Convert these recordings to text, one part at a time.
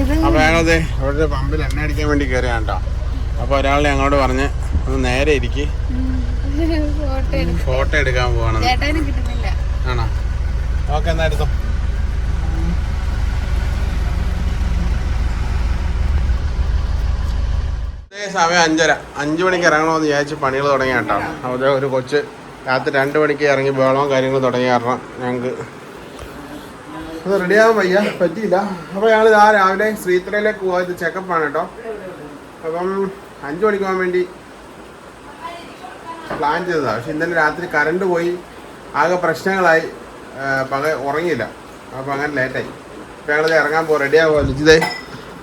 ഇത് അപ്പൊ ഞങ്ങളത് അവിടുത്തെ പമ്പിൽ എണ്ണ അടിക്കാൻ വേണ്ടി കയറിയാണ് കേട്ടോ. അപ്പൊ ഒരാൾ ഞങ്ങളോട് പറഞ്ഞ് അത് നേരെ ഇരിക്കി. ഫോട്ടോ എടുക്കാൻ പോകണം കിട്ടുന്നില്ല. ആണോ? ഓക്കെ എന്നാ എടുത്തോ. സമയം അഞ്ചര. അഞ്ചു മണിക്ക് ഇറങ്ങണമെന്ന് വിചാരിച്ച് പണികൾ തുടങ്ങിയ കേട്ടോ. അപ്പോൾ ഒരു കൊച്ച് രാത്രി രണ്ട് മണിക്ക് ഇറങ്ങി ബഹളവും കാര്യങ്ങളും തുടങ്ങിയ കാരണം ഞങ്ങൾക്ക് അത് റെഡിയാകാൻ വയ്യ. പറ്റിയില്ല. അപ്പോൾ ഞങ്ങൾ ഇതാ രാവിലെ ശ്രീത്രയിലേക്ക് പോയത് ചെക്കപ്പാണ് കേട്ടോ അപ്പം അഞ്ചു മണിക്ക് പോകാൻ വേണ്ടി പ്ലാൻ ചെയ്തതാണ് പക്ഷെ ഇന്നലെ രാത്രി കറണ്ട് പോയി. ആകെ പ്രശ്നങ്ങളായി. പക ഉറങ്ങിയില്ല. അപ്പം അങ്ങനെ ലേറ്റായി അപ്പോൾ ഞങ്ങളിത് ഇറങ്ങാൻ പോകും റെഡിയാകുമോ ലിജിതേ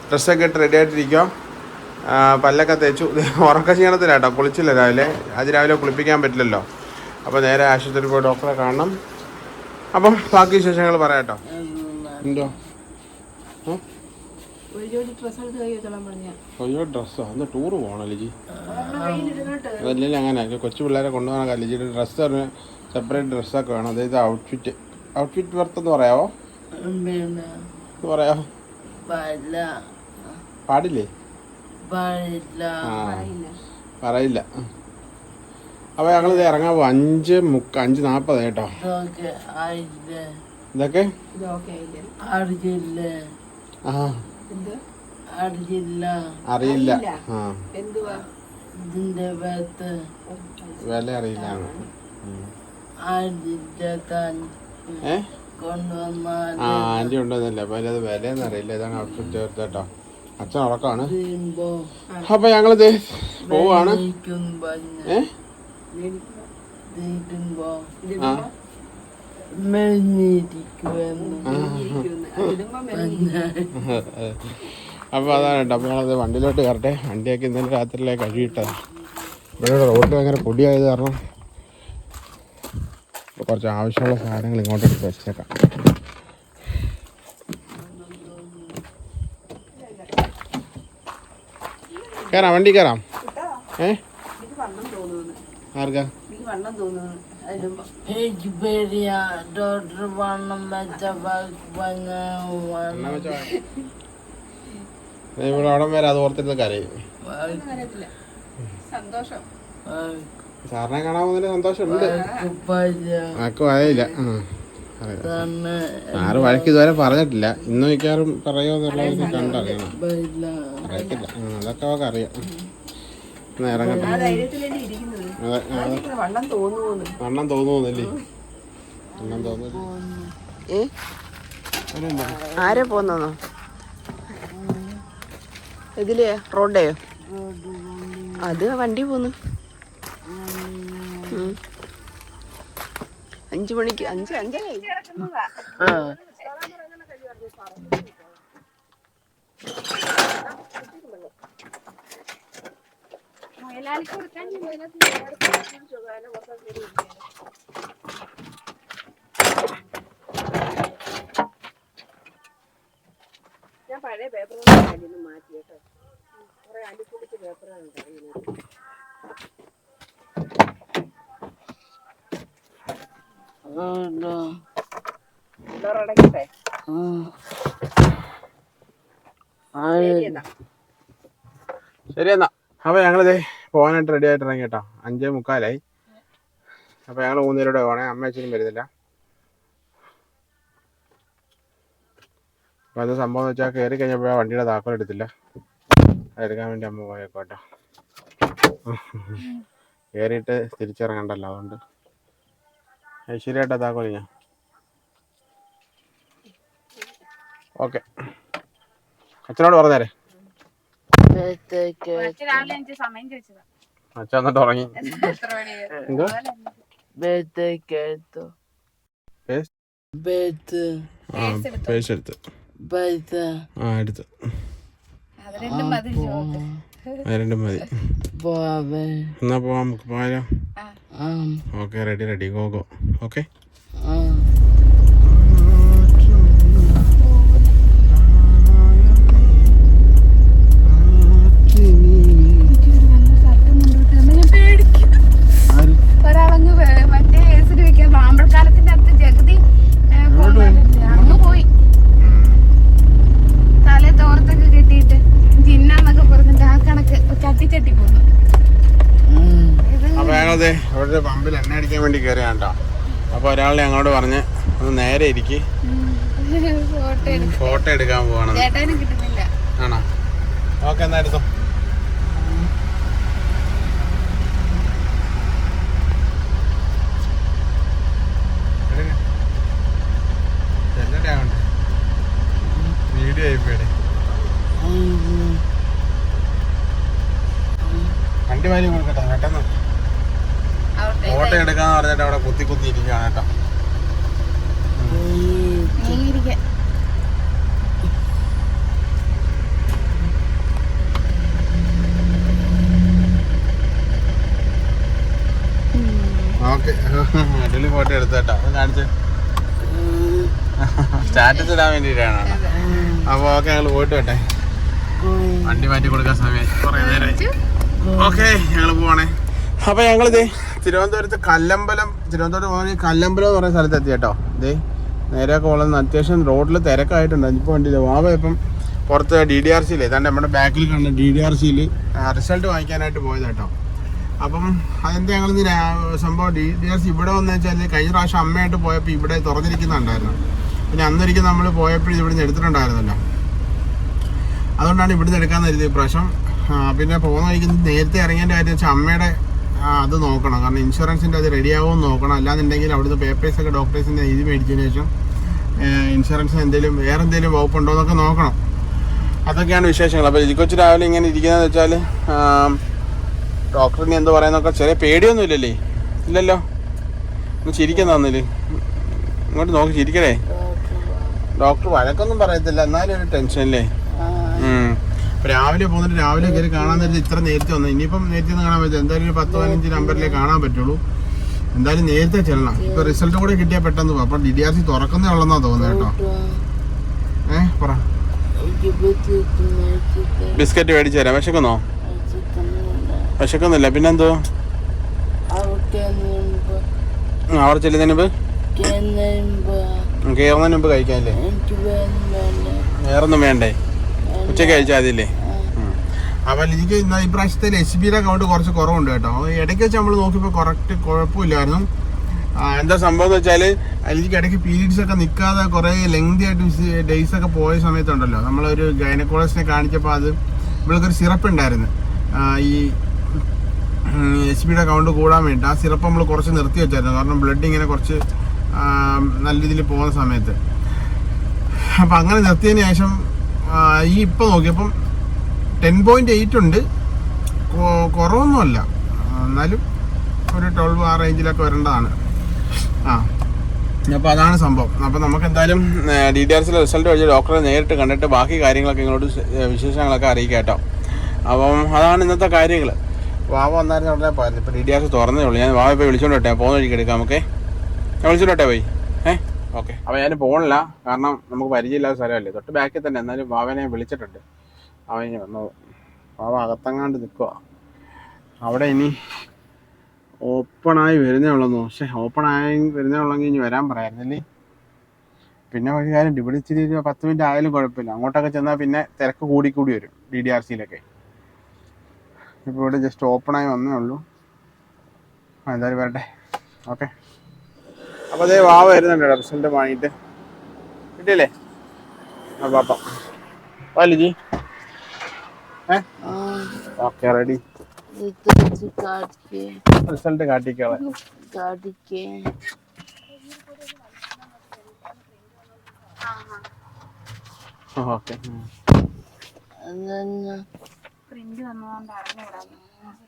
ഡ്രസ്സൊക്കെ ഇട്ട് റെഡി ആയിട്ടിരിക്കുക പല്ലൊക്കെ തേച്ചു. ഉറക്ക ചെയ്യണത്തില്ല കേട്ടോ കുളിച്ചില്ല രാവിലെ. അത് രാവിലെ കുളിപ്പിക്കാൻ പറ്റില്ലല്ലോ. അപ്പോൾ നേരെ ആശുപത്രിയിൽ പോയി ഡോക്ടറെ കാണണം. അപ്പം ബാക്കി വിശേഷങ്ങൾ പറയാം എന്തോ പറഞ്ഞ. അയ്യോ ഡ്രസ്സോ അന്ന് ടൂറ് പോകണം ലിജി അതല്ലേ അങ്ങനെ. കൊച്ചു പിള്ളേരെ കൊണ്ടുപോകണം ലിജിയുടെ ഡ്രസ്സ് പറഞ്ഞ് സെപ്പറേറ്റ് ഡ്രസ്സൊക്കെ വേണം. അതായത് ഔട്ട്ഫിറ്റ് ഔട്ട്ഫിറ്റ് വർത്ത് എന്ന് പറയാവോ? പറയാ പറയാവോ? പല പാടില്ലേ? പറയില്ല. അപ്പോൾ ഞങ്ങളിത് ഇറങ്ങാൻ അഞ്ച് മുക്ക അഞ്ച് നാൽപ്പത് കേട്ടോ. ഇതൊക്കെ? അറിയില്ലേ. ആ. എന്ത്? അറിയില്ല. അറിയില്ല. ആ. എന്തുവാ? ഇതിന്റെ പേത്ത് വില അറിയില്ല. ആന്റി ഉണ്ടെന്നല്ല അപ്പൊ അതിലത് വിലയൊന്നും അറിയില്ല. ഇതാണ് ഔട്ട്ഫിറ്റ് ചേർത്ത് കേട്ടോ. അച്ഛൻ ഉറക്കാണ് അപ്പൊ ഞങ്ങളിത് പോവാണ്. ഏ? അപ്പോൾ അതാണ് കേട്ടോ. അപ്പോൾ ഞാനത് വണ്ടിയിലോട്ട് കയറട്ടെ. വണ്ടിയൊക്കെ ഇന്നലെ രാത്രിയിലെ കഴുകിയിട്ടത്. ഇവിടെ റോഡ് ഭയങ്കര പൊടിയായത് കാരണം കുറച്ച് ആവശ്യമുള്ള സാധനങ്ങൾ ഇങ്ങോട്ട് എടുത്ത് വെച്ചേക്കാം. കയറാം വണ്ടി കയറാം. ഏ? എനിക്ക് വണ്ണം തോന്നുന്നു. ആർക്കാ? ഡോക്ടർ വണ്ണം വെച്ച ഇവിടെ അവിടെ വരെ അത് ഓർത്തിരുന്ന് കരയും. സന്തോഷം. സാറിനെ കാണാൻ പോകുന്നതിന് സന്തോഷമുണ്ട്. പല ആർക്കും അറിയില്ല ആ അറിയില്ല. തന്നെ സാറ് വഴക്ക് ഇതുവരെ പറഞ്ഞിട്ടില്ല. ഇന്ന് മിക്കവാറും എന്നുള്ളത് കണ്ടറിയണം. അറിയത്തില്ല. ആ, അതൊക്കെ അവർക്ക് അറിയാം. ഇറങ്ങട്ടെ. വണ്ണം തോന്നുന്നു വണ്ണം തോന്നുന്നില്ലേ വണ്ണം തോന്നുന്നു ആരെ പോന്നോ ഇതിലേ റോഡേയോ? അത് വണ്ടി പോന്നു. അഞ്ചു മണിക്ക് അഞ്ച് അഞ്ചര ആ. ഞാൻ പഴയ പേപ്പറുകൾ മാറ്റി കേട്ടോ. കുറെ പേപ്പറുകളുണ്ട് അതിനകത്ത്. ശരി എന്നാ അപ്പൊ ഞങ്ങളിതേ പോകാനായിട്ട് റെഡി ആയിട്ട് ഇറങ്ങി കേട്ടോ. അഞ്ചേ മുക്കാലായി. അപ്പോൾ ഞങ്ങൾ മൂന്നുപേരോടെ പോകണേ അമ്മ അച്ഛനും വരുന്നില്ല. അപ്പോൾ അത് സംഭവം എന്ന് വെച്ചാൽ കയറി കഴിഞ്ഞപ്പോഴാ വണ്ടിയുടെ താക്കോൽ എടുത്തില്ല. അതെടുക്കാൻ വേണ്ടി അമ്മ പോയേക്കോട്ടോ കയറിയിട്ട് തിരിച്ചിറങ്ങണ്ടല്ലോ അതുകൊണ്ട്. ഐശ്വര്യമായിട്ടാ താക്കോൽ ഞാൻ ഓക്കെ. അച്ഛനോട് പറഞ്ഞേരെ. ബേത്തേക്ക് രാവിലെ അഞ്ച് സമയം ചോദിച്ചതാ അച്ഛൻ എന്നിട്ട് ഉറങ്ങി എത്ര മണിയായിരുന്നു എന്തോ ബേത്തേക്ക് എടുത്തു പേസ്റ്റ്? ബേത്ത് ആ പേഴ്സ് എടുത്ത് പൈസ ആ എടുത്ത് അത് രണ്ടും മതി ചോക്ക് അത് രണ്ടും മതി പോവാതെ എന്നാ പോവാം നമുക്ക് പോയാലോ ആ okay ready ready go go okay ആ ഒരാളങ്ങ് വേ- മറ്റേ കേസിൽ വെക്കാൻ മാമ്പഴക്കാലത്തിന്റെ അടുത്ത് ജഗതി ഏ, പോകുന്നതല്ലേ? അങ്ങ് പോയി തലേ തോർത്ത് ഞങ്ങളത് അവിടെ ഒരു പമ്പിൽ എണ്ണ അടിക്കാൻ വേണ്ടി കയറിയാണ് കേട്ടോ അപ്പോൾ ഒരാളെ ഞങ്ങളോട് പറഞ്ഞ് ഒന്ന് നേരെ ഇരിക്ക്. ഫോട്ടോ എടുക്കും. ഫോട്ടോ എടുക്കാൻ പോവാണ് ആണോ? ഓക്കെ എന്നാ എടുത്തോ വീഡിയോ ആയിപ്പോടെ വണ്ടി വാരി കൊടുക്കട്ടെ പെട്ടെന്ന് അവിടെ ഫോട്ടോ എടുക്കാന്ന് പറഞ്ഞിട്ട് അവിടെ കുത്തി കുത്തി ഇരിക്കുകയാണ് കേട്ടോ ഓക്കെ. അടിപൊളി ഫോട്ടോ എടുത്തേട്ടാ കാണിച്ച്. സ്റ്റാറ്റസ് ഇടാൻ വേണ്ടിയിട്ടാണ് അപ്പോൾ ഓക്കെ ഞങ്ങൾ പോയിട്ട് വട്ടെ വണ്ടി മാറ്റി കൊടുക്കാൻ സമയം കുറേ നേരമായി ഓക്കെ ഞങ്ങൾ പോവാണേ. അപ്പോൾ ഞങ്ങളിത് തിരുവനന്തപുരത്ത് കല്ലമ്പലം തിരുവനന്തപുരം പോകുന്ന കല്ലമ്പലം എന്ന് പറയുന്ന സ്ഥലത്ത് എത്തി കേട്ടോ. ഇതേ നേരെ കോളം അത്യാവശ്യം റോഡിൽ തിരക്കായിട്ടുണ്ട്. ഇപ്പോൾ വണ്ടിയില്ല വാവ ഇപ്പം പുറത്ത് ഡി ഡി ആർ സിയിൽ ഏതാണ്ട് നമ്മുടെ ബാക്കിൽ കണ്ട ഡി ഡി ആർ സിയിൽ റിസൾട്ട് വാങ്ങിക്കാനായിട്ട് പോയത് കേട്ടോ. അപ്പം അതെന്താ ഞങ്ങൾ സംഭവം ഡി ഡി ആർ സി ഇവിടെ വന്നു വെച്ചാൽ കഴിഞ്ഞ പ്രാവശ്യം അമ്മയായിട്ട് പോയപ്പോൾ ഇവിടെ തുറന്നിരിക്കുന്നുണ്ടായിരുന്നു. പിന്നെ അന്നൊരിക്കൽ നമ്മൾ പോയപ്പോഴും ഇവിടുന്ന് എടുത്തിട്ടുണ്ടായിരുന്നല്ലോ. അതുകൊണ്ടാണ് ഇവിടുന്ന് എടുക്കാൻ തരുന്നത് ഇപ്രാവശ്യം പിന്നെ പോകുന്ന വഴിക്ക് നേരത്തെ ഇറങ്ങേണ്ട കാര്യം വെച്ചാൽ അമ്മയുടെ ആ, അത് നോക്കണം. കാരണം ഇൻഷുറൻസിന്റെ അത് റെഡി ആവുമെന്ന് നോക്കണം. അല്ലാന്നുണ്ടെങ്കിൽ അവിടുത്തെ പേപ്പേഴ്സ് ഒക്കെ ഡോക്ടേഴ്സിന്റെ എഴുതി മേടിച്ചതിന് ശേഷം ഇൻഷുറൻസ് എന്തെങ്കിലും വേറെ എന്തെങ്കിലും വകുപ്പുണ്ടോ എന്നൊക്കെ നോക്കണം. അതൊക്കെയാണ് വിശേഷങ്ങൾ. അപ്പോൾ കൊച്ചു രാവിലെ ഇങ്ങനെ ഇരിക്കുന്നതെന്ന് വെച്ചാൽ ഡോക്ടറിന് എന്ത് പറയുന്നൊക്കെ ചെറിയ പേടിയൊന്നും ഇല്ലല്ലേ? ഇല്ലല്ലോ ഒന്ന് ചിരിക്കാൻ തന്നില്ല ഇങ്ങോട്ട് നോക്കി ചിരിക്കണേ. ഡോക്ടർ വഴക്കൊന്നും പറയത്തില്ല. എന്നാലും ഒരു ടെൻഷനല്ലേ രാവിലെ പോകുന്നിട്ട് രാവിലെ കയറി കാണാൻ നേരത്തെ ഇത്ര നേരത്തെ വന്നു. ഇനിയിപ്പം നേരത്തെ ഒന്നും കാണാൻ പറ്റില്ല എന്തായാലും ഒരു പത്ത് പതിനഞ്ച് നമ്പറിലേ കാണാൻ പറ്റുള്ളൂ. എന്തായാലും നേരത്തെ ചെല്ലണം. ഇപ്പൊ റിസൾട്ട് കൂടെ കിട്ടിയാൽ പെട്ടെന്ന് പോകും അപ്പൊ ഡി ഡി ആർ സി തുറക്കുന്നേ ഉള്ളെന്നാ തോന്നുന്നത് കേട്ടോ. ഏഹ് പറ. ബിസ്ക്കറ്റ് മേടിച്ചു തരാം. വിശക്കുന്നോ? വിശക്കുന്നില്ല. പിന്നെന്തോ അവിടെ ചെല്ലുന്നതിന് മുമ്പ്? കയറുന്നതിന് മുമ്പ് കഴിക്കാനല്ലേ വേറൊന്നും വേണ്ടേ? ഉച്ചയ്ക്ക് കഴിച്ചാൽ മതില്ലേ അപ്പം എനിക്ക് ഈ എസ് ബിയുടെ അക്കൗണ്ട് കുറച്ച് കുറവുണ്ട് കേട്ടോ. ഇടയ്ക്ക് വെച്ച് നമ്മൾ നോക്കിയപ്പോൾ കറക്റ്റ് കുഴപ്പമില്ലായിരുന്നു. എന്താ സംഭവം എന്ന് വെച്ചാൽ എനിക്ക് ഇടയ്ക്ക് പീരീഡ്സ് ഒക്കെ നിൽക്കാതെ കുറേ ലെങ്തി ആയിട്ട് ഡേയ്സ് ഒക്കെ പോയ സമയത്തുണ്ടല്ലോ. നമ്മളൊരു ഗൈനക്കോളജിനെ കാണിച്ചപ്പോൾ അത് നമ്മൾക്കൊരു സിറപ്പ് ഉണ്ടായിരുന്നു ഈ എസ് ബിയുടെ അക്കൗണ്ട് കൂടാൻ വേണ്ടി ആ സിറപ്പ് നമ്മൾ കുറച്ച് നിർത്തി വെച്ചായിരുന്നു. കാരണം ബ്ലഡ് ഇങ്ങനെ കുറച്ച് നല്ല രീതിയിൽ പോകുന്ന സമയത്ത്. അപ്പം അങ്ങനെ നിർത്തിയതിന് ശേഷം ഈ ഇപ്പം നോക്കിയപ്പം ടെൻ പോയിന്റ് എയ്റ്റ് ഉണ്ട്. കുറവൊന്നുമല്ല. എന്നാലും ഒരു ട്വൽവ് ആ റേഞ്ചിലൊക്കെ വരേണ്ടതാണ്. ആ. അപ്പോൾ അതാണ് സംഭവം. അപ്പോൾ നമുക്ക് എന്തായാലും ഡി ഡി ആർ സിയിലെ റിസൾട്ട് വെച്ച് ഡോക്ടറെ നേരിട്ട് കണ്ടിട്ട് ബാക്കി കാര്യങ്ങളൊക്കെ ഇങ്ങോട്ട് വിശേഷങ്ങളൊക്കെ അറിയിക്കാം കേട്ടോ. അപ്പം അതാണ് ഇന്നത്തെ കാര്യങ്ങൾ വാവ വന്നായിരുന്നു ഉടനെ പറഞ്ഞു ഇപ്പോൾ ഡി ഡി ആർ സി തുറന്നേ ഉള്ളൂ. ഞാൻ വാവ ഇപ്പോൾ വിളിച്ചോണ്ട് വിട്ടെ പോകുന്ന വഴിക്ക് എടുക്കാം നമുക്ക് ഞാൻ വിളിച്ചോട്ടെ പോയി? അപ്പോൾ ഞാൻ പോകണില്ല കാരണം നമുക്ക് പരിചയമില്ലാത്ത സ്ഥലമല്ലേ. തൊട്ട് ബാക്കിൽ തന്നെ. എന്നാലും വാവനെ വിളിച്ചിട്ടുണ്ട്. അവൻ ഇനി വന്നു. വാവ അകത്തങ്ങാണ്ട് നിൽക്കുക അവിടെ ഇനി ഓപ്പണായി വരുന്നേ ഉള്ളൂ പക്ഷേ ഓപ്പണായി വരുന്നേ ഉള്ളെങ്കിൽ ഇനി വരാൻ പറയായിരുന്നില്ലേ? പിന്നെ ഒരു കാര്യം ഇവിടെ ഇച്ചിരി ഒരു പത്ത് മിനിറ്റ് ആയാലും കുഴപ്പമില്ല. അങ്ങോട്ടൊക്കെ ചെന്നാൽ പിന്നെ തിരക്ക് കൂടി കൂടി വരും ഡി ഡി ആർ സിയിലൊക്കെ ഇപ്പോൾ ഇവിടെ ജസ്റ്റ് ഓപ്പണായി വന്നേ ഉള്ളൂ. എന്തായാലും വരട്ടെ. ഓക്കെ. അപ്പോൾ അതേ വാ വരുന്നുണ്ട് റിസൾട്ട് വാങ്ങിയിട്ട്. കിട്ടിയില്ലേ? ആ പാപ്പ വാലിജി ഏ? Okay ready. റിസൾട്ട് കാട്ടിക്കോളെ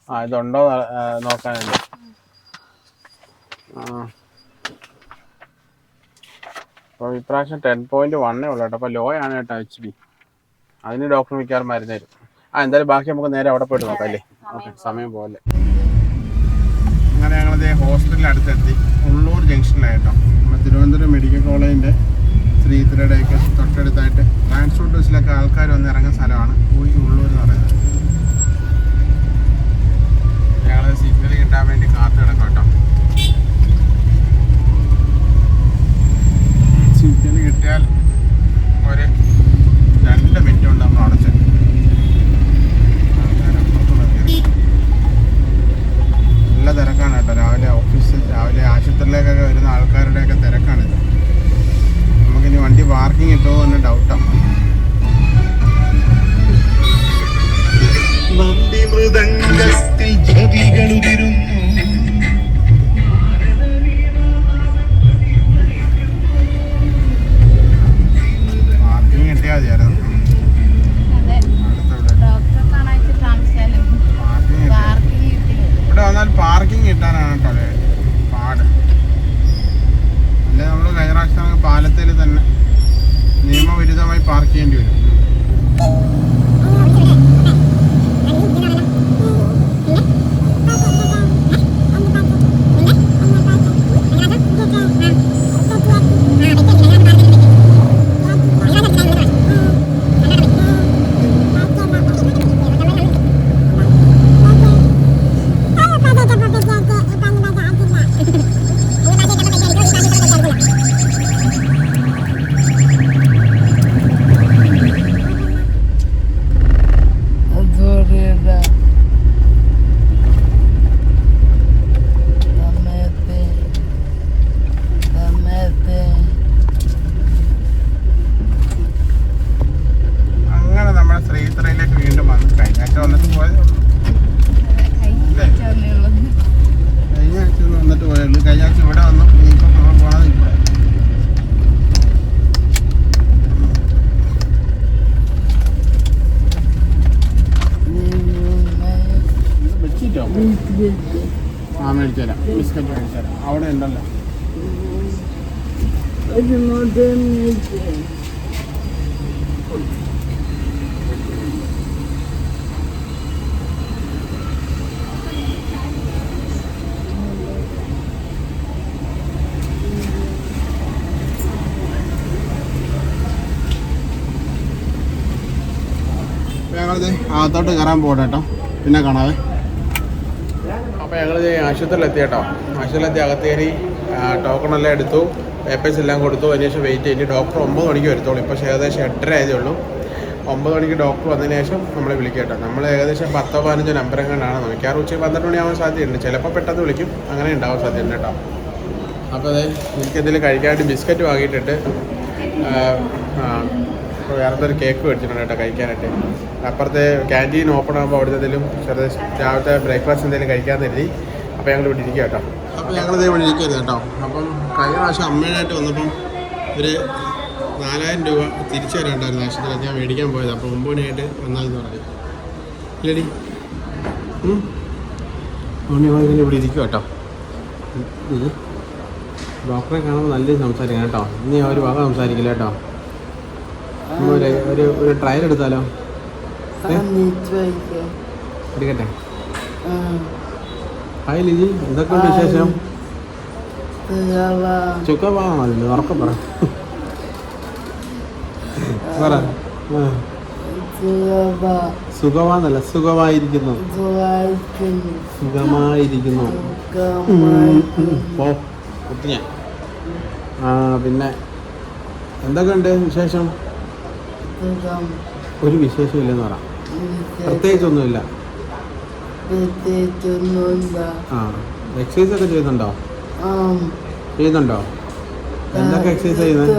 ആ ഇതുണ്ടോ നോക്കാനുണ്ട്. ആ. അപ്പോൾ ഇപ്രാവശ്യം ടെൻ പോയിന്റ് വണ്ണേ ഉള്ളൂ കേട്ടോ. അപ്പോൾ ലോ ആണ് കേട്ടോ എച്ച് ബി അതിന് ഡോക്ടർ മിക്കവാറും മരുന്ന് തരും. ആ എന്തായാലും ബാക്കി നമുക്ക് നേരെ അവിടെ പോയിട്ട് നോക്കാം അല്ലേ? ഓക്കെ സമയം പോലെ അങ്ങനെ ഞങ്ങളത് ഹോസ്പിറ്റലിൽ അടുത്തെത്തി ഉള്ളൂർ ജംഗ്ഷനിലായിട്ടോ നമ്മുടെ തിരുവനന്തപുരം മെഡിക്കൽ കോളേജിന്റെ കോളേജിന്റെ ശ്രീധരയുടെയൊക്കെ തൊട്ടടുത്തായിട്ട് ട്രാൻസ്പോർട്ട് ബസ്സിലൊക്കെ ആൾക്കാർ വന്ന് ഇറങ്ങുന്ന സ്ഥലമാണ് പോയി ഉള്ളൂർ എന്ന് പറയുന്നത്. ഞങ്ങൾ സിഗ്നൽ കിട്ടാൻ വേണ്ടി കാത്തു കിടക്കും കേട്ടോ. സീറ്റിന് കിട്ടിയാൽ ഒരു രണ്ട് മിനിറ്റ് കൊണ്ട് നമ്മൾ അടച്ച് നല്ല തിരക്കാണ് കേട്ടോ. രാവിലെ ഓഫീസിൽ രാവിലെ ആശുപത്രിയിലേക്കൊക്കെ വരുന്ന ആൾക്കാരുടെയൊക്കെ തിരക്കാണിത് നമുക്കിനി വണ്ടി പാർക്കിംഗ് കിട്ടുമോ എന്ന് ഡൗട്ടാണ് വണ്ടി മൃദംഗത്തിൽ ജപികളുതിരുന്നു കിട്ടാനാണ് കേട്ടോ അത് പാട് അല്ലെ നമ്മൾ കഴിഞ്ഞ പ്രാവശ്യം പാലത്തിൽ തന്നെ നിയമവിരുദ്ധമായി പാർക്ക് ചെയ്യേണ്ടി വരും. ഞങ്ങളിത് അകത്തോട്ട് കയറാൻ പോകട്ടെ കേട്ടോ. പിന്നെ കാണാവേ. അപ്പോൾ ഞങ്ങൾ ആശുപത്രിയിലെത്തി കേട്ടോ ആശുപത്രിയിലെത്തി ടോക്കൺ എല്ലാം എടുത്തു പേപ്പേഴ്സ് എല്ലാം കൊടുത്തു. അതിനുശേഷം വെയിറ്റ് ചെയ്തിട്ട് ഡോക്ടർ ഒമ്പത് മണിക്ക് വരുത്തോളൂ. ഇപ്പോൾ ഏകദേശം എട്ടര ആയതേ ഉള്ളൂ ഒമ്പത് മണിക്ക് ഡോക്ടർ വന്നതിന് ശേഷം നമ്മൾ വിളിക്കട്ടോ നമ്മൾ ഏകദേശം പത്തോ പതിനഞ്ചോ നമ്പർ കണ്ടാണ് നോക്കിയാറ് ഉച്ച പന്ത്രണ്ട് മണിയാവാൻ സാധ്യതയുണ്ട്. ചിലപ്പോൾ പെട്ടെന്ന് വിളിക്കും. അങ്ങനെ ഉണ്ടാവാൻ സാധ്യതയുണ്ട് കേട്ടോ. അപ്പോൾ അതെ എനിക്ക് എന്തെങ്കിലും കഴിക്കാനായിട്ട് ബിസ്ക്കറ്റ് വാങ്ങിയിട്ടിട്ട് ഒരു കേക്ക് മേടിച്ചിട്ടുണ്ട് കേട്ടോ കഴിക്കാനായിട്ട്. അപ്പുറത്തെ ക്യാന്റീൻ ഓപ്പൺ ആകുമ്പോൾ അവിടെ എന്തെങ്കിലും ചെറുത് രാവിലത്തെ ബ്രേക്ക്ഫാസ്റ്റ് എന്തെങ്കിലും കഴിക്കാൻ കരുതി. അപ്പോൾ ഞങ്ങൾ ഇവിടെ ഇരിക്കുക കേട്ടോ. അപ്പോൾ ഇതേ ഇവിടെ ഇരിക്കരുത് കേട്ടോ. അപ്പം കഴിഞ്ഞ പ്രാവശ്യം അമ്മയായിട്ട് വന്നപ്പം ഒരു നാലായിരം രൂപ തിരിച്ചു തരാണ്ടായിരുന്നു ആശുപത്രി ഞാൻ മേടിക്കാൻ പോയത്. അപ്പോൾ ഒമ്പത് മണിയായിട്ട് വന്നാലെന്ന് പറഞ്ഞു. ഇല്ലടി. ഞങ്ങൾ ഇങ്ങനെ ഇവിടെ ഇരിക്കുക കേട്ടോ. ഡോക്ടറെ കാണുമ്പോൾ നല്ല സംസാരിക്കണം കേട്ടോ. ഇനി ഒരു ഭാഗം സംസാരിക്കില്ല കേട്ടോ. ഒരു ഒരു ഒരു ട്രയൽ എടുത്താലോ? എടുക്കട്ടെ. ഹായ് ലിജി എന്തൊക്കെയുണ്ട് വിശേഷം? സുഖവ. ചുക്കപ്പാണല്ലോ ഉറക്കം പറ. പറ. സുഖമാന്നല്ല സുഖമായിരിക്കുന്നു. സുഖമായിരിക്കുന്നു. പോ കുട്ടി ഞാൻ ആ പിന്നെ എന്തൊക്കെയുണ്ട് വിശേഷം? ഒരു വിശേഷം ഇല്ലെന്ന് പറ. പ്രത്യേകിച്ചൊന്നുമില്ല. ആ എക്സസൈസ് ഒക്കെ ചെയ്യുന്നുണ്ടോ? ചെയ്യുന്നുണ്ടോ? എന്തൊക്കെ എക്സസൈസ് ചെയ്യുന്നത്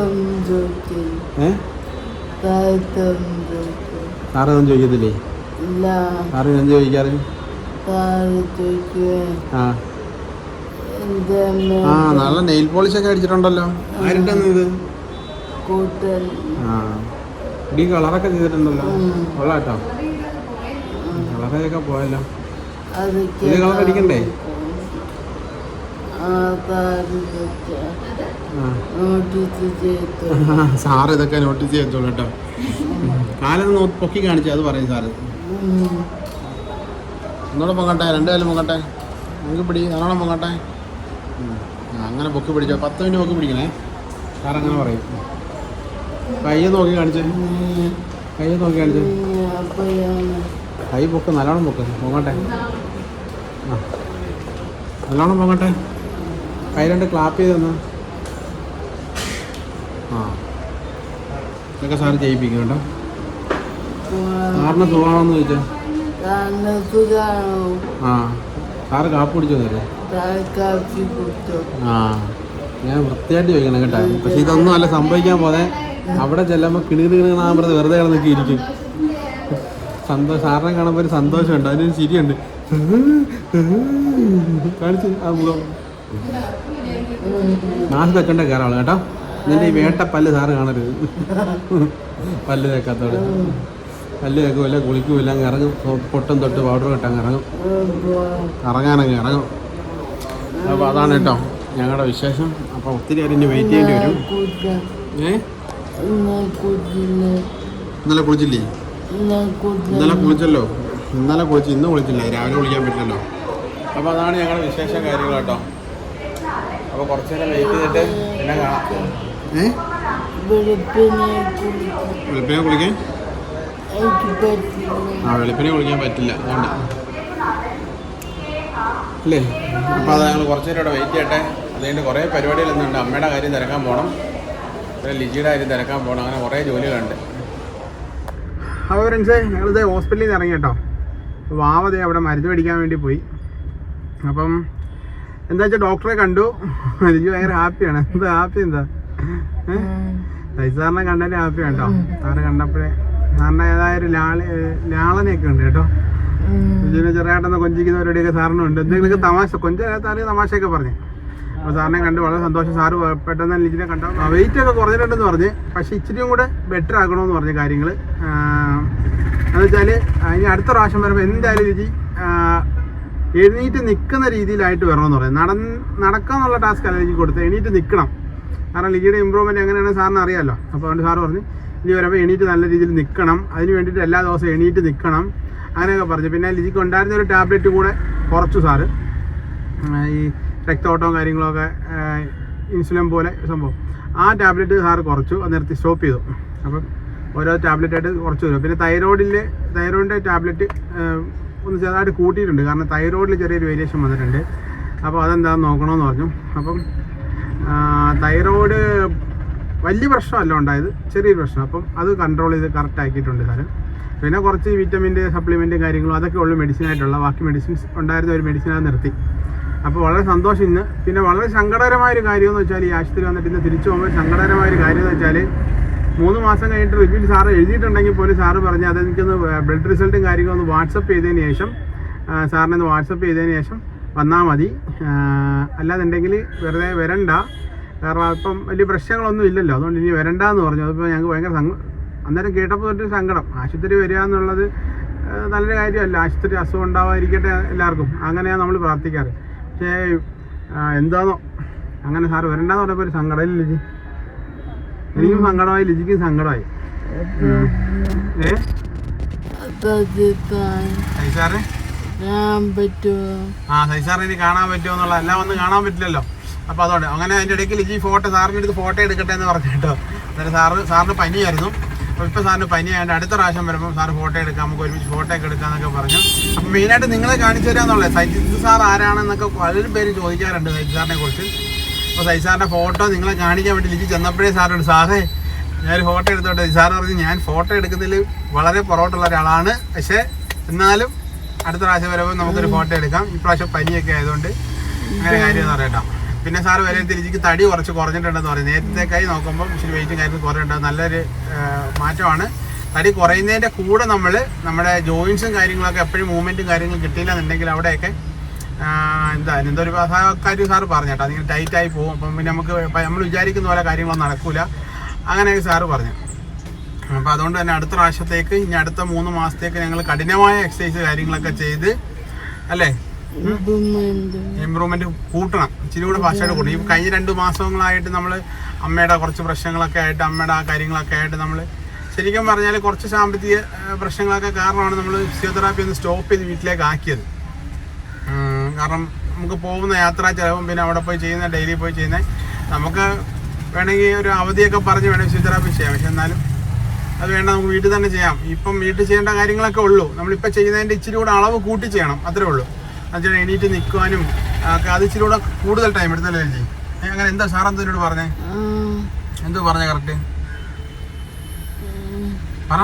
ഏ? താഴ്ത്തം ചോദിക്കും. സാറ് ഒന്നും ചോദിക്കത്തില്ലേ? സാറ് എന്ത് ചോദിക്കാറ്? ആ. നല്ല നെയിൽ പോളിഷ് ഒക്കെ അടിച്ചിട്ടുണ്ടല്ലോ. ആരുടെ ഇത്? ആ. ഈ കളറൊക്കെ ചെയ്തിട്ടുണ്ടല്ലോ. കൊള്ളാട്ടോ. കളറൊക്കെ പോയല്ലോ. ഇത് കളർ അടിക്കണ്ടേ? സാറ് ഇതൊക്കെ നോട്ടീസ് ചെയ്തോളൂ കേട്ടോ. കാലൊന്ന് പൊക്കി കാണിച്ചു അത് പറയും സാറ്. ഒന്നുകൂടെ പൊങ്ങട്ടെ രണ്ടു കാലം പൊങ്ങട്ടെ. നമുക്ക് പിടി നല്ലോണം പൊങ്ങട്ടെ. അങ്ങനെ പൊക്കി പിടിച്ചോ പത്ത് മിനിറ്റ് പൊക്കി പിടിക്കണേ. സാറങ്ങനെ പറയും. കയ്യെ നോക്കി കാണിച്ചേ. കയ്യെ നോക്കി കാണിച്ചേ. കൈ പൊക്ക് നല്ലോണം പൊക്ക്. പൊങ്ങട്ടെ. ആ. നല്ലോണം പൊങ്ങട്ടെ. കൈ രണ്ട് ക്ലാപ്പ് ചെയ്ത് തന്നാ. ആ. ഇതൊക്കെ സാറ് ചെയ്യിപ്പിക്കും കേട്ടോ. സാറിന് സുഖമാണെന്ന് ചോദിച്ചോ? ആ. സാറ് കാപ്പ് കുടിച്ചു തരും കുട്ടോ ആ. ഞാൻ വൃത്തിയായിട്ട് ചോദിക്കണം കേട്ടോ. പക്ഷെ ഇതൊന്നും അല്ല സംഭവിക്കാൻ പോലെ അവിടെ ചെല്ലുമ്പോൾ കിണീർ പറഞ്ഞ് വെറുതെ കിടന്നൊക്കെ ഇരിക്കും. സന്തോഷം സാറിനെ കാണുമ്പോൾ ഒരു സന്തോഷമുണ്ട്. അതിനൊരു ചിരിയുണ്ട്. കാണിച്ച് ആ മുഖം. നാശം വെക്കണ്ട കയറാൾ കേട്ടോ. നിന്റെ ഈ വേട്ട പല്ല് സാറ് കാണരുത്. പല്ല് തേക്കാത്തോടെ. പല്ല് തേക്കുമില്ല കുളിക്കുമില്ല അങ്ങ് ഇറങ്ങും. പൊട്ടും തൊട്ട് പൗഡർ കിട്ടാൻ ഇറങ്ങും. ഇറങ്ങാനങ്ങ് ഇറങ്ങും. അപ്പോൾ അതാണ് കേട്ടോ ഞങ്ങളുടെ വിശേഷം. അപ്പോൾ ഒത്തിരി അതിന് വെയിറ്റ് ചെയ്യേണ്ടി വരും. ഏ? ഇന്നലെ കുളിച്ചില്ലേ? ഇന്നലെ കുളിച്ചല്ലോ. ഇന്നലെ കുളിച്ച് ഇന്ന് കുളിച്ചില്ല? രാവിലെ കുളിക്കാൻ പറ്റില്ലല്ലോ. അപ്പോൾ അതാണ് ഞങ്ങളുടെ വിശേഷ കാര്യങ്ങൾ കേട്ടോ. അപ്പോൾ കുറച്ച് നേരം വെയിറ്റ് ചെയ്തിട്ട് പിന്നെ കാണാം. വെളുപ്പിനെ കുളിക്കും വെളുപ്പിനെ കുളിക്കാൻ? ആ വെളുപ്പിനെ കുളിക്കാൻ പറ്റില്ല. അതുകൊണ്ട്. അല്ലേ? അപ്പോൾ അത് ഞങ്ങൾ കുറച്ച് നേരം ഇവിടെ വെയിറ്റ് ചെയ്യട്ടെ. അതുകൊണ്ട് കുറേ പരിപാടികളൊന്നുണ്ട് അമ്മയുടെ കാര്യം തിരക്കാൻ പോകണം ലിജിയുടെ കാര്യം തിരക്കാൻ പോകണം അങ്ങനെ കുറേ ജോലികളുണ്ട്. അപ്പോൾ ഫ്രണ്ട്സേ ഞങ്ങളിത് ഹോസ്പിറ്റലിൽ നിന്ന് ഇറങ്ങി കേട്ടോ. വാവതേ അവിടെ മരുന്ന് മേടിക്കാൻ വേണ്ടി പോയി. അപ്പം എന്താ വെച്ചാൽ ഡോക്ടറെ കണ്ടു. എനിക്ക് ഭയങ്കര ഹാപ്പിയാണ് എന്താ ഹാപ്പി എന്താ? സാറിനെ കണ്ടാലും ഹാപ്പിയാണ് കേട്ടോ. സാറിനെ കണ്ടപ്പോഴേ സാറിന്റെ ഏതായാലും ലാള ലാളനയൊക്കെ ഉണ്ട് കേട്ടോ. ലിജുവിനെ ചെറുതായിട്ടൊന്ന് കൊഞ്ചിക്കുന്ന പരിപാടിയൊക്കെ സാറിനും ഉണ്ട് എന്തെങ്കിലുമൊക്കെ തമാശ കൊഞ്ചാറിയ തമാശയൊക്കെ പറഞ്ഞു. അപ്പോൾ സാറിനെ കണ്ട് വളരെ സന്തോഷം. സാറ് പെട്ടെന്ന് തന്നെ ലിജിനെ കണ്ടു? വെയിറ്റ് ഒക്കെ കുറഞ്ഞിട്ടുണ്ടെന്ന് പറഞ്ഞ്. പക്ഷേ ഇച്ചിരിയും കൂടെ ബെറ്റർ ആക്കണമെന്ന് പറഞ്ഞ കാര്യങ്ങൾ എന്ന് വെച്ചാൽ ഇനി അടുത്ത പ്രാവശ്യം വരുമ്പോൾ എന്തായാലും ലിജി എണീറ്റ് നിൽക്കുന്ന രീതിയിലായിട്ട് വരണമെന്ന് പറയും. നട നടക്കാന്നുള്ള ടാസ്ക് അല്ല ലിജി കൊടുത്തത്. എണീറ്റ് നിൽക്കണം. കാരണം ലിജിയുടെ ഇമ്പ്രൂവ്മെന്റ് എങ്ങനെയാണ് സാറിന് അറിയാമല്ലോ അപ്പോൾ അതുകൊണ്ട് സാറ് പറഞ്ഞു ഇനി വരുമ്പോൾ എണീറ്റ് നല്ല രീതിയിൽ നിൽക്കണം. അതിന് വേണ്ടിയിട്ട് എല്ലാ ദിവസവും എണീറ്റ് നിൽക്കണം. അങ്ങനെയൊക്കെ പറഞ്ഞു. പിന്നെ ലിജിക്ക് ഉണ്ടായിരുന്ന ഒരു ടാബ്ലറ്റ് കൂടെ കുറച്ചു സാറ്. ഈ രക്തോട്ടവും കാര്യങ്ങളൊക്കെ ഇൻസുലിൻ പോലെ സംഭവം. ആ ടാബ്ലറ്റ് സാറ് കുറച്ചു അത് നിർത്തി സ്റ്റോപ്പ് ചെയ്തു. അപ്പം ഓരോ ടാബ്ലറ്റ് ആയിട്ട് കുറച്ച് വരും. പിന്നെ തൈറോയിഡിൽ തൈറോയിഡിന്റെ ടാബ്ലറ്റ് ഒന്ന് ചെറുതായിട്ട് കൂട്ടിയിട്ടുണ്ട്. കാരണം തൈറോയിഡിൽ ചെറിയൊരു വേരിയേഷൻ വന്നിട്ടുണ്ട്. അപ്പോൾ അതെന്താണെന്ന് നോക്കണമെന്ന് പറഞ്ഞു. അപ്പം തൈറോയിഡ് വലിയ പ്രശ്നമല്ല ഉണ്ടായത്. ചെറിയൊരു പ്രശ്നം. അപ്പം അത് കൺട്രോൾ ചെയ്ത് കറക്റ്റ് ആക്കിയിട്ടുണ്ട് സാറ്. പിന്നെ കുറച്ച് വിറ്റമിന്റെ സപ്ലിമെന്റ് കാര്യങ്ങളും അതൊക്കെ ഉള്ളു മെഡിസിൻ ആയിട്ടുള്ള. ബാക്കി മെഡിസിൻസ് ഉണ്ടായിരുന്ന ഒരു മെഡിസിൻ നിർത്തി. അപ്പോൾ വളരെ സന്തോഷം ഇന്ന്. പിന്നെ വളരെ സങ്കടകരമായ ഒരു കാര്യം എന്ന് വെച്ചാൽ ഈ ആശുപത്രി വന്നിട്ട് ഇന്ന് തിരിച്ചു പോകുമ്പോൾ സങ്കടകരമായ ഒരു കാര്യം എന്ന് വെച്ചാൽ മൂന്ന് മാസം കഴിഞ്ഞിട്ട് റിവ്യൂ സാറ് എഴുതിയിട്ടുണ്ടെങ്കിൽ പോലും സാറ് പറഞ്ഞ് അത് എനിക്കൊന്ന് ബ്ലഡ് റിസൾട്ടും കാര്യങ്ങളും ഒന്ന് വാട്സപ്പ് ചെയ്തതിന് ശേഷം സാറിനൊന്ന് വാട്സപ്പ് ചെയ്തതിന് ശേഷം വന്നാൽ മതി. അല്ലാന്നുണ്ടെങ്കിൽ വെറുതെ വരണ്ട. കാരണം ഇപ്പം വലിയ പ്രശ്നങ്ങളൊന്നും ഇല്ലല്ലോ. അതുകൊണ്ട് ഇനി വരണ്ട എന്ന് പറഞ്ഞു. അതിപ്പോൾ ഞങ്ങൾക്ക് ഭയങ്കര സങ്ക അന്നേരം കേട്ടപ്പോൾ തൊട്ട് സങ്കടം. ആശുപത്രി വരിക എന്നുള്ളത് നല്ലൊരു കാര്യമല്ല. ആശുപത്രി അസുഖം ഉണ്ടാവാതിരിക്കട്ടെ എല്ലാവർക്കും. അങ്ങനെയാണ് നമ്മൾ പ്രാർത്ഥിക്കാറ്. പക്ഷേ എന്താണോ അങ്ങനെ സാറ് വരണ്ടെന്ന് പറഞ്ഞപ്പോൾ ഒരു സങ്കടമില്ല ലിജി. എനിക്കും സങ്കടമായി ലിജിക്കും സങ്കടമായി. ഏ? സൈസാറ്? ആ സൈസാറിന് ഇനി കാണാൻ പറ്റുമോ എന്നുള്ള എല്ലാം ഒന്നും കാണാൻ പറ്റില്ലല്ലോ. അപ്പോൾ അതുകൊണ്ട് അങ്ങനെ അതിന്റെ ഇടയ്ക്ക് ലിജി ഫോട്ടോ സാറിന്റെ അടുത്ത് ഫോട്ടോ എടുക്കട്ടെ എന്ന് പറഞ്ഞു കേട്ടോ. അന്നേരം സാറ് സാറിന് പനിയായിരുന്നു. ഇപ്പോൾ സാറിന് പനിയായതുകൊണ്ട് അടുത്ത പ്രാവശ്യം വരുമ്പോൾ സാർ ഫോട്ടോ എടുക്കാം നമുക്ക് ഒരുമിച്ച് ഫോട്ടോ ഒക്കെ എടുക്കാമെന്നൊക്കെ പറഞ്ഞു. അപ്പം മെയിനായിട്ട് നിങ്ങളെ കാണിച്ചു തരാമെന്നുള്ളത് സജിത് സാർ ആരാണെന്നൊക്കെ പലരും പേര് ചോദിക്കാറുണ്ട് സജിത് സാറിനെ കുറിച്ച്. അപ്പോൾ സജിത് സാറിന്റെ ഫോട്ടോ നിങ്ങളെ കാണിക്കാൻ വേണ്ടി ലിജി ചെന്നപ്പോഴേ സാറോട് സാറേ ഞാനൊരു ഫോട്ടോ എടുത്തോട്ടെ. സാർ പറഞ്ഞു ഞാൻ ഫോട്ടോ എടുക്കുന്നതിൽ വളരെ പുറകോട്ടുള്ള ഒരാളാണ്. പക്ഷേ എന്നാലും അടുത്ത പ്രാവശ്യം വരുമ്പോൾ നമുക്കൊരു ഫോട്ടോ എടുക്കാം. ഇപ്രാവശ്യം പനിയൊക്കെ ആയതുകൊണ്ട്. അങ്ങനെ കാര്യം പറയട്ടോ. പിന്നെ സാർ വിലയിരുത്തി എനിക്ക് തടി കുറച്ച് കുറഞ്ഞിട്ടുണ്ടെന്ന് പറയും നേരത്തേക്കായി നോക്കുമ്പോൾ ഇച്ചിരി വെയിറ്റും കാര്യത്തിൽ കുറയുണ്ട് നല്ലൊരു മാറ്റമാണ്. തടി കുറയുന്നതിന്റെ കൂടെ നമ്മൾ നമ്മുടെ ജോയിൻസും കാര്യങ്ങളൊക്കെ എപ്പോഴും മൂവ്മെന്റും കാര്യങ്ങളും കിട്ടിയില്ല എന്നുണ്ടെങ്കിൽ അവിടെയൊക്കെ എന്താ എന്തോ ഒരു കാര്യം സാറ് പറഞ്ഞു കേട്ടോ. അതിങ്ങനെ ടൈറ്റായി പോകും. അപ്പം പിന്നെ നമുക്ക് നമ്മൾ വിചാരിക്കുന്ന പോലെ കാര്യങ്ങളൊന്നും നടക്കില്ല അങ്ങനെയൊക്കെ സാറ് പറഞ്ഞു. അപ്പോൾ അതുകൊണ്ട് തന്നെ അടുത്ത പ്രാവശ്യത്തേക്ക് ഇനി അടുത്ത മൂന്ന് മാസത്തേക്ക് ഞങ്ങൾ കഠിനമായ എക്സസൈസ് കാര്യങ്ങളൊക്കെ ചെയ്ത് അല്ലേ? ഇമ്പ്രൂവ്മെന്റ് കൂട്ടണം. ഇച്ചിരി കൂടെ ഫാസ്റ്റായിട്ട് കൂട്ടണം. ഈ കഴിഞ്ഞ രണ്ട് മാസങ്ങളായിട്ട് നമ്മൾ അമ്മയുടെ കുറച്ച് പ്രശ്നങ്ങളൊക്കെ ആയിട്ട് അമ്മയുടെ ആ കാര്യങ്ങളൊക്കെ ആയിട്ട് നമ്മൾ ശരിക്കും പറഞ്ഞാൽ കുറച്ച് സാമ്പത്തിക പ്രശ്നങ്ങളൊക്കെ കാരണമാണ് നമ്മൾ ഫിസിയോതെറാപ്പി ഒന്ന് സ്റ്റോപ്പ് ചെയ്ത് വീട്ടിലേക്ക് ആക്കിയത്. കാരണം നമുക്ക് പോകുന്ന യാത്രാ ചിലവും പിന്നെ അവിടെ പോയി ചെയ്യുന്ന ഡെയിലി പോയി ചെയ്യുന്ന നമുക്ക് വേണമെങ്കിൽ ഒരു അവധിയൊക്കെ പറഞ്ഞ് വേണം ഫിസിയോതെറാപ്പി ചെയ്യാം പക്ഷെ എന്നാലും അത് വേണ്ട നമുക്ക് വീട്ടിൽ തന്നെ ചെയ്യാം. ഇപ്പം വീട്ടിൽ ചെയ്യേണ്ട കാര്യങ്ങളൊക്കെ ഉള്ളൂ. നമ്മളിപ്പോൾ ചെയ്യുന്നതിന്റെ ഇച്ചിരി കൂടെ അളവ് കൂട്ടി ചെയ്യണം. അത്രേ ഉള്ളൂ. എന്നുവെച്ചാൽ എണീറ്റ് നിൽക്കുവാനും ഒക്കെ അത് ഇച്ചിരി കൂടെ കൂടുതൽ ടൈം എടുത്തല്ലേ ചേച്ചി? അങ്ങനെ എന്താ സാർ എന്നോട് പറഞ്ഞേ? എന്തോ പറഞ്ഞേ കറക്റ്റ് പറ.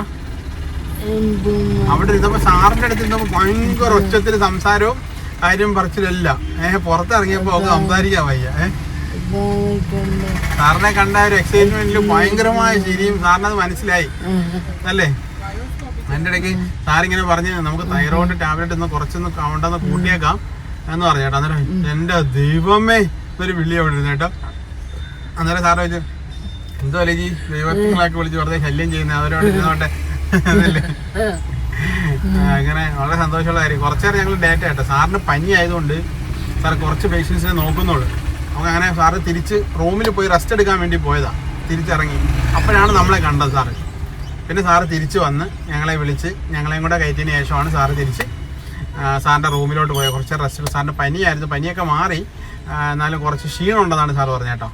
അവിടെ ഇതപ്പോ സാറിന്റെ അടുത്ത് ഇന്നപ്പോ ഭയങ്കര ഒച്ചത്തിൽ സംസാരവും കാര്യം പറച്ചിലല്ല. ഏഹ് പുറത്തിറങ്ങിയപ്പോ അവർക്ക് സംസാരിക്കാൻ വയ്യ. ഏഹ് സാറിനെ കണ്ട ഒരു എക്സൈറ്റ്മെന്റിൽ ഭയങ്കരമായ ശരിയും സാറിനത് മനസ്സിലായി. അല്ലേ? അതിന്റെ ഇടയ്ക്ക് സാറിങ്ങനെ പറഞ്ഞ് നമുക്ക് തൈറോയിഡ് ടാബ്ലറ്റ് ഒന്ന് കുറച്ചൊന്ന് കൗണ്ടെന്ന് കൂട്ടിയേക്കാം എന്ന് പറഞ്ഞു കേട്ടോ. അന്നേരം എന്റെ ദൈവമേ എന്നൊരു വിളി അവിടെ ഇരുന്നു കേട്ടോ. അന്നേരം സാറ് വെച്ചു എന്തോ അല്ലേജി ദൈവങ്ങളൊക്കെ വിളിച്ച് വെറുതെ ശല്യം ചെയ്യുന്നത് അവരോട് ഇരുന്നോട്ടെ അങ്ങനെ വളരെ സന്തോഷമുള്ള കാര്യം കുറച്ചേരം ഞങ്ങൾ ഡേറ്റ കേട്ടോ. സാറിന് പനി ആയതുകൊണ്ട് സാർ കുറച്ച് പേഷ്യൻസിനെ നോക്കുന്നുള്ളൂ. നമുക്ക് അങ്ങനെ സാറ് തിരിച്ച് റൂമിൽ പോയി റെസ്റ്റ് എടുക്കാൻ വേണ്ടി പോയതാണ് തിരിച്ചിറങ്ങി. അപ്പോഴാണ് നമ്മളെ കണ്ടത് സാറ്. പിന്നെ സാറ് തിരിച്ച് വന്ന് ഞങ്ങളെ വിളിച്ച് ഞങ്ങളെയും കൂടെ കയറ്റിയതിന് ശേഷമാണ് സാറ് തിരിച്ച് സാറിന്റെ റൂമിലോട്ട് പോയത്. കുറച്ച് റെസ്റ്റ് സാറിന്റെ പനിയായിരുന്നു. പനിയൊക്കെ മാറി. എന്നാലും കുറച്ച് ക്ഷീണം ഉണ്ടെന്നാണ് സാറ് പറഞ്ഞത് കേട്ടോ.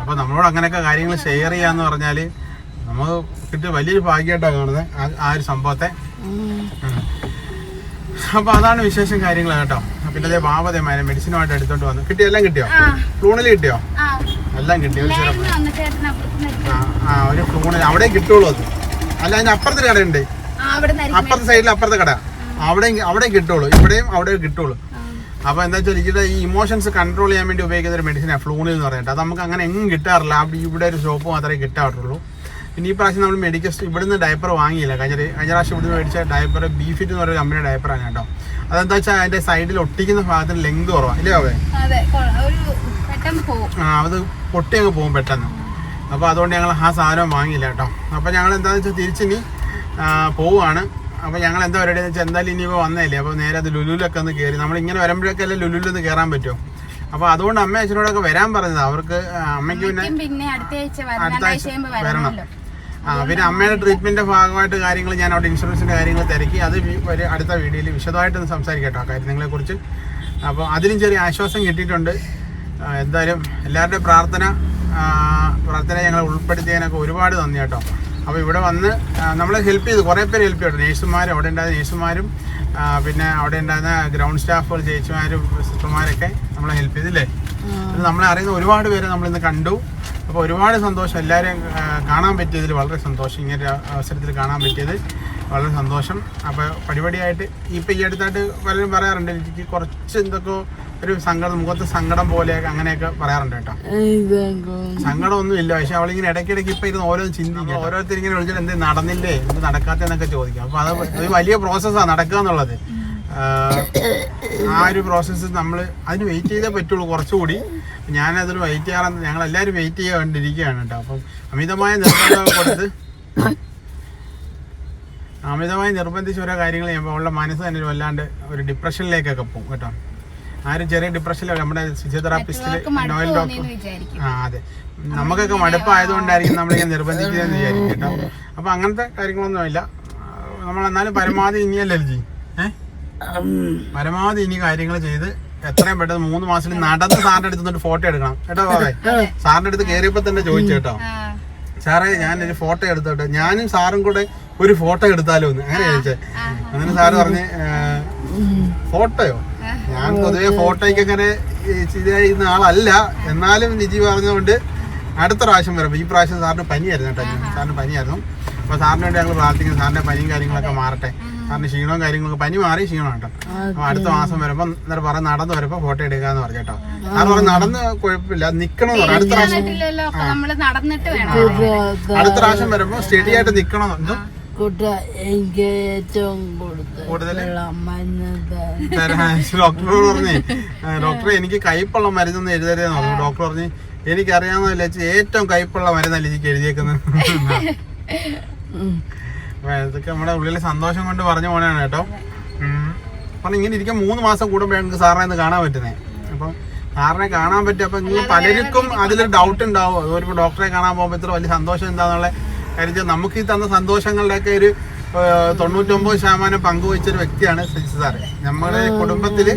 അപ്പോൾ നമ്മളോട് അങ്ങനെയൊക്കെ കാര്യങ്ങൾ ഷെയർ ചെയ്യാന്ന് പറഞ്ഞാൽ നമ്മൾ കിട്ടിയ വലിയൊരു ഭാഗ്യമായിട്ടാണ് കാണുന്നത് ആ- ഒരു സംഭവത്തെ. അപ്പോൾ അതാണ് വിശേഷം കാര്യങ്ങൾ കേട്ടോ. പിന്നെ അതേ ബാബതേമാരെ മെഡിസിനുമായിട്ട് എടുത്തോണ്ട് വന്നു. കിട്ടിയോ? എല്ലാം കിട്ടിയോ? ഫ്ലൂണിൽ കിട്ടിയോ? എല്ലാം കിട്ടിയോ? ആ ഒരു ഫ്ലൂണിൽ അവിടെ കിട്ടുള്ളൂ അത്. അല്ല അതിന്റെ അപ്പുറത്തെ കടയുണ്ട്. അപ്പുറത്തെ സൈഡിൽ അപ്പുറത്തെ കട. അവിടെ അവിടെ കിട്ടുള്ളൂ. ഇവിടെയും അവിടെ കിട്ടുള്ളൂ. അപ്പോൾ എന്താ വെച്ചാൽ ഈ ഇമോഷൻസ് കൺട്രോൾ ചെയ്യാൻ വേണ്ടി ഉപയോഗിക്കുന്ന ഒരു മെഡിസിനാണ് ഫ്ലൂണിൽ എന്ന് പറഞ്ഞിട്ട്. അത് നമുക്ക് അങ്ങനെ എങ്ങും കിട്ടാറില്ല. അവിടെ ഇവിടെ ഒരു ഷോപ്പ് മാത്രമേ കിട്ടാറുള്ളൂ. പിന്നെ ഈ പ്രാവശ്യം നമ്മൾ മെഡിക്കൽ ഇവിടുന്ന് ഡയപ്പർ വാങ്ങിയില്ല. കഴിഞ്ഞ കഴിഞ്ഞ പ്രാവശ്യം ഇവിടുന്ന് മേടിച്ച ഡയപ്പർ ബീഫിറ്റ് എന്ന് പറയുന്ന കമ്പനിയുടെ ഡയപ്പറാണ് കേട്ടോ. അതെന്താ വെച്ചാൽ അതിന്റെ സൈഡിൽ ഒട്ടിക്കുന്ന ഭാഗത്തിന് ലെങ്ത് കുറവാണ് ഇല്ലേ അവ അത് പൊട്ടി അങ്ങ് പോകും പെട്ടെന്ന്. അപ്പോൾ അതുകൊണ്ട് ഞങ്ങൾ ആ സാധനം വാങ്ങിയില്ല കേട്ടോ. അപ്പോൾ ഞങ്ങൾ എന്താണെന്ന് വെച്ചാൽ തിരിച്ചിനി പോവുകയാണ് അപ്പോൾ ഞങ്ങൾ എന്താ പരിപാടി വെച്ചാൽ എന്തായാലും ഇനി ഇപ്പോൾ വന്നതല്ലേ? അപ്പോൾ നേരെ അത് ലുലുലൊക്കെ ഒന്ന് കയറി നമ്മൾ ഇങ്ങനെ വരുമ്പോഴൊക്കെ അല്ലേ ലുലുലൊന്ന് കയറാൻ പറ്റും? അപ്പോൾ അതുകൊണ്ട് അമ്മ അച്ഛനോടൊക്കെ വരാൻ പറഞ്ഞത്. അവർക്ക് അമ്മയ്ക്ക് പിന്നെ അടുത്ത ആഴ്ച വരണം ആ പിന്നെ അമ്മയുടെ ട്രീറ്റ്മെന്റിന്റെ ഭാഗമായിട്ട് കാര്യങ്ങൾ ഞാൻ അവിടെ ഇൻഷുറൻസിന്റെ കാര്യങ്ങൾ തിരക്കി. അത് ഒരു അടുത്ത വീഡിയോയിൽ വിശദമായിട്ട് ഒന്ന് സംസാരിക്കട്ടോ ആ കാര്യങ്ങളെ കുറിച്ച്. അപ്പോൾ അതിനും ചെറിയ ആശ്വാസം കിട്ടിയിട്ടുണ്ട്. എന്തായാലും എല്ലാവരുടെയും പ്രാർത്ഥന ആ, ഞങ്ങളെ ഉൾപ്പെടുത്തിയതിനൊക്കെ ഒരുപാട് നന്ദി കേട്ടോ. അപ്പോൾ ഇവിടെ വന്ന് നമ്മളെ ഹെൽപ്പ് ചെയ്തു. കുറേ പേര് ഹെൽപ്പ് ചെയ്തു. നേഴ്സുമാർ അവിടെ ഉണ്ടായ നേഴ്സുമാരും പിന്നെ അവിടെ ഉണ്ടായിരുന്ന ഗ്രൗണ്ട് സ്റ്റാഫുകൾ ചേച്ചിമാരും സിസ്റ്റർമാരൊക്കെ നമ്മളെ ഹെൽപ്പ് ചെയ്തില്ലേ? നമ്മളെ അറിയുന്ന ഒരുപാട് പേരെ നമ്മളിന്ന് കണ്ടു. അപ്പോൾ ഒരുപാട് സന്തോഷം. എല്ലാവരെയും കാണാൻ പറ്റിയതിൽ വളരെ സന്തോഷം. ഇങ്ങനെ അവസരത്തിൽ കാണാൻ പറ്റിയത് വളരെ സന്തോഷം. അപ്പോൾ പടിപടിയായിട്ട് ഇപ്പം ഈ അടുത്തായിട്ട് പലരും പറയാറുണ്ട് എനിക്ക് കുറച്ച് എന്തൊക്കെ ഒരു സങ്കടം മുഖത്ത് സങ്കടം പോലെയൊക്കെ അങ്ങനെയൊക്കെ പറയാറുണ്ട് കേട്ടോ. സങ്കടം സങ്കടമൊന്നും ഇല്ല പക്ഷെ അവളിങ്ങനെ ഇടയ്ക്കിടയ്ക്ക് ഇപ്പൊ ഇരുന്ന് ഓരോ ചിന്തിക്കും ഓരോരുത്തർ ഇങ്ങനെ വിളിച്ചിട്ട് എന്ത് നടന്നില്ലേ എന്ത് നടക്കാത്തെന്നൊക്കെ ചോദിക്കും. അപ്പൊ അത് ഒരു വലിയ പ്രോസസ്സാണ് നടക്കുക എന്നുള്ളത്. ആ ഒരു പ്രോസസ്സ് നമ്മൾ അതിന് വെയിറ്റ് ചെയ്തേ പറ്റുള്ളൂ കുറച്ചുകൂടി. ഞാനതിൽ വെയിറ്റ് ചെയ്യാറ് ഞങ്ങൾ എല്ലാവരും വെയിറ്റ് ചെയ്യാണ്ടിരിക്കുകയാണ് കേട്ടോ. അപ്പം അമിതമായ നിർബന്ധം കൊടുത്ത് അമിതമായി നിർബന്ധിച്ച് ഓരോ കാര്യങ്ങൾ ചെയ്യുമ്പോൾ അവളുടെ മനസ്സ് തന്നെ വല്ലാണ്ട് ഒരു ഡിപ്രഷനിലേക്കൊക്കെ പോകും കേട്ടോ. ആ ഒരു ചെറിയ ഡിപ്രഷനിലോ നമ്മുടെ ഫിസിയോതെറാപ്പിസ്റ്റിൽ നോയൽ ഡോക്ടർ. ആ അതെ. നമുക്കൊക്കെ മടുപ്പായതുകൊണ്ടായിരിക്കും നമ്മളിങ്ങനെ നിർബന്ധിക്കുന്നതെന്ന് വിചാരിക്കും കേട്ടോ. അപ്പൊ അങ്ങനത്തെ കാര്യങ്ങളൊന്നുമില്ല നമ്മൾ എന്നാലും പരമാവധി ഇനിയല്ലേ ജി ഏഹ് പരമാവധി ഇനി കാര്യങ്ങൾ ചെയ്ത് എത്രയും പെട്ടെന്ന് മൂന്ന് മാസത്തിൽ നടന്ന് സാറിന്റെ അടുത്ത് നിന്നിട്ട് ഫോട്ടോ എടുക്കണം. കേട്ടോ ബാബേ? സാറിന്റെ അടുത്ത് കയറിയപ്പോ തന്നെ ചോദിച്ചു കേട്ടോ. ആ, സാറേ ഞാൻ ഒരു ഫോട്ടോ എടുത്തോട്ടെ. ഞാനും സാറും കൂടെ ഒരു ഫോട്ടോ എടുത്താലോ എന്ന്. അങ്ങനെ ചോദിച്ചേ. അങ്ങനെ സാറ് പറഞ്ഞ് ഫോട്ടോയോ? ഞാൻ പൊതുവെ ഫോട്ടോയ്ക്ക് അങ്ങനെ ചെയ്യുന്ന ആളല്ല. എന്നാലും നിജി പറഞ്ഞുകൊണ്ട് അടുത്ത പ്രാവശ്യം വരുമ്പോൾ ഈ പ്രാവശ്യം സാറിന് പനിയായിരുന്നു കേട്ടോ. സാറിന് പനിയായിരുന്നു. അപ്പോൾ സാറിന് വേണ്ടി ഞങ്ങൾ പ്രാർത്ഥിക്കുന്നു. സാറിന്റെ പനിയും കാര്യങ്ങളൊക്കെ മാറട്ടെ. സാറിന് ക്ഷീണവും കാര്യങ്ങളൊക്കെ പനി മാറി ക്ഷീണം കേട്ടോ. അപ്പോൾ അടുത്ത മാസം വരുമ്പോൾ എന്നിട്ട് പറഞ്ഞ് നടന്ന് വരുമ്പോൾ ഫോട്ടോ എടുക്കാന്ന് പറഞ്ഞു കേട്ടോ. സാറ് പറഞ്ഞു നടന്ന് കുഴപ്പമില്ല. നിൽക്കണം എന്ന് പറഞ്ഞു. അടുത്ത പ്രാവശ്യം വരുമ്പോ അപ്പൊ അടുത്ത പ്രാവശ്യം വരുമ്പോൾ സ്റ്റഡി ആയിട്ട് നിൽക്കണം എന്തോ കുട്ട എനിക്ക് ഏറ്റവും കൂടുതൽ കൂടുതൽ? മഞ്ഞ ഡോക്ടറോട് പറഞ്ഞേ. ഡോക്ടറെ എനിക്ക് കയ്പുള്ള മരുന്നൊന്നും എഴുതരുതെന്ന് പറഞ്ഞു. ഡോക്ടർ പറഞ്ഞു എനിക്കറിയാവുന്നതല്ല ചേച്ചി ഏറ്റവും കയ്പുള്ള മരുന്നല്ല എനിക്ക് എഴുതിയേക്കുന്നത്? അപ്പൊ ഇതൊക്കെ നമ്മുടെ ഉള്ളിലെ സന്തോഷം കൊണ്ട് പറഞ്ഞു പോണാണ് കേട്ടോ. പറഞ്ഞു ഇങ്ങനെ ഇരിക്കാൻ മൂന്ന് മാസം കൂടുമ്പോഴാണ് സാറിനെ ഇന്ന് കാണാൻ പറ്റുന്നത് അപ്പം സാറിനെ കാണാൻ പറ്റും. അപ്പൊ ഇങ്ങനെ പലർക്കും അതിലൊരു ഡൗട്ട് ഉണ്ടാവും. അതുപോലെ ഡോക്ടറെ കാണാൻ പോകുമ്പോൾ ഇത്ര വലിയ സന്തോഷം എന്താന്നുള്ള കാര്യം വെച്ചാൽ നമുക്ക് ഈ തന്ന സന്തോഷങ്ങളുടെയൊക്കെ ഒരു തൊണ്ണൂറ്റൊമ്പത് ശതമാനം പങ്കുവച്ചൊരു വ്യക്തിയാണ് സജി സാറ്. നമ്മുടെ കുടുംബത്തിൽ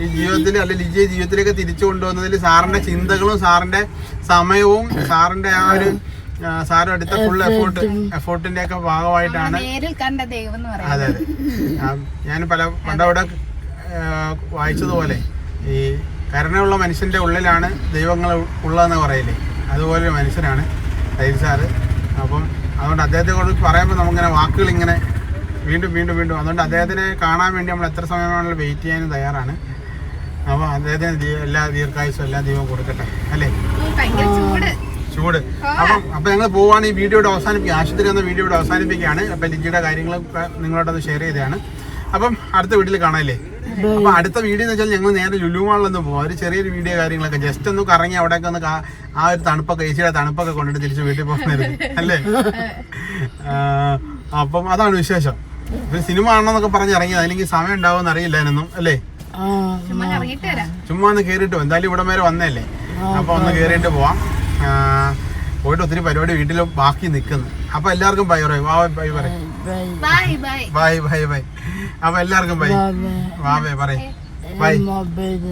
ഈ ജീവിതത്തിൽ അല്ലെ ലിജിയെ ജീവിതത്തിലേക്ക് തിരിച്ചു കൊണ്ടുവന്നതിൽ സാറിന്റെ ചിന്തകളും സാറിന്റെ സമയവും സാറിന്റെ ആ ഒരു സാറും എടുത്ത ഫുൾ എഫോർട്ട് എഫോർട്ടിന്റെ ഒക്കെ ഭാഗമായിട്ടാണ് നേരിൽ കണ്ട ദൈവം എന്ന് പറയാം അതെ അതെ. ഞാൻ പല പണ്ടവിടെ വായിച്ചതുപോലെ ഈ കരുണയുള്ള മനുഷ്യന്റെ ഉള്ളിലാണ് ദൈവങ്ങൾ ഉള്ളതെന്ന് പറയില്ലേ? അതുപോലെ ഒരു മനുഷ്യനാണ് സൈദ് സാറ്. അപ്പം അതുകൊണ്ട് അദ്ദേഹത്തെ കുറിച്ച് പറയുമ്പോൾ നമുക്കിങ്ങനെ വാക്കുകൾ ഇങ്ങനെ വീണ്ടും വീണ്ടും വീണ്ടും അതുകൊണ്ട് അദ്ദേഹത്തിനെ കാണാൻ വേണ്ടി നമ്മൾ എത്ര സമയമാണെങ്കിലും വെയിറ്റ് ചെയ്യാനും തയ്യാറാണ്. അപ്പോൾ അദ്ദേഹത്തിന് എല്ലാ ദീർഘായുസും എല്ലാ ദൈവം കൊടുക്കട്ടെ. അല്ലേ? ചൂട്. അപ്പം അപ്പം ഞങ്ങൾ പോവാണ് ഈ വീഡിയോയുടെ അവസാനിപ്പിക്കുക ആശുപത്രി എന്ന വീഡിയോയുടെ അവസാനിപ്പിക്കുകയാണ്. അപ്പം ലിജിയുടെ കാര്യങ്ങളൊക്കെ നിങ്ങളോടൊന്ന് ഷെയർ ചെയ്തതാണ്. അപ്പം അടുത്ത വീട്ടിൽ കാണാല്ലേ അപ്പൊ അടുത്ത വീഡിയോ എന്ന് വെച്ചാൽ ഞങ്ങൾ നേരെ ലുലുമാളിലൊന്ന് പോകും ഒരു ചെറിയൊരു വീഡിയോ കാര്യങ്ങളൊക്കെ ജസ്റ്റ് ഒന്ന് കറങ്ങി അവിടെയൊക്കെ ഒന്ന് ആ ഒരു തണുപ്പൊക്കെ ഏച്ചിയുടെ തണുപ്പൊക്കെ കൊണ്ടിട്ട് തിരിച്ച് വീട്ടിൽ പോകുന്നത്. അല്ലേ? അപ്പം അതാണ് വിശേഷം. ഒരു സിനിമ ആണെന്നൊക്കെ പറഞ്ഞ് ഇറങ്ങിയത് അല്ലെങ്കിൽ സമയം ഉണ്ടാവും അറിയില്ലായിരുന്നു. അല്ലേ? ചുമ്മാ ഇറങ്ങിട്ട് വരാം. ചുമ്മാ ഒന്ന് കേറിയിട്ട് പോകും എന്തായാലും ഇവിടെ വരെ വന്നല്ലേ അപ്പൊ ഒന്ന് കേറിയിട്ട് പോവാം. ആ, പോയിട്ട് ഒത്തിരി പരിപാടി വീട്ടിൽ ബാക്കി നിൽക്കുന്നു അപ്പൊ എല്ലാവർക്കും ബൈ പറയും. വാ ബൈ പറയും. Bye bye bye bye bye bye അപ്പൊ എല്ലാവർക്കും ബൈ വാവേ. വാ ബൈ പറയും ബൈ മൊബൈൽ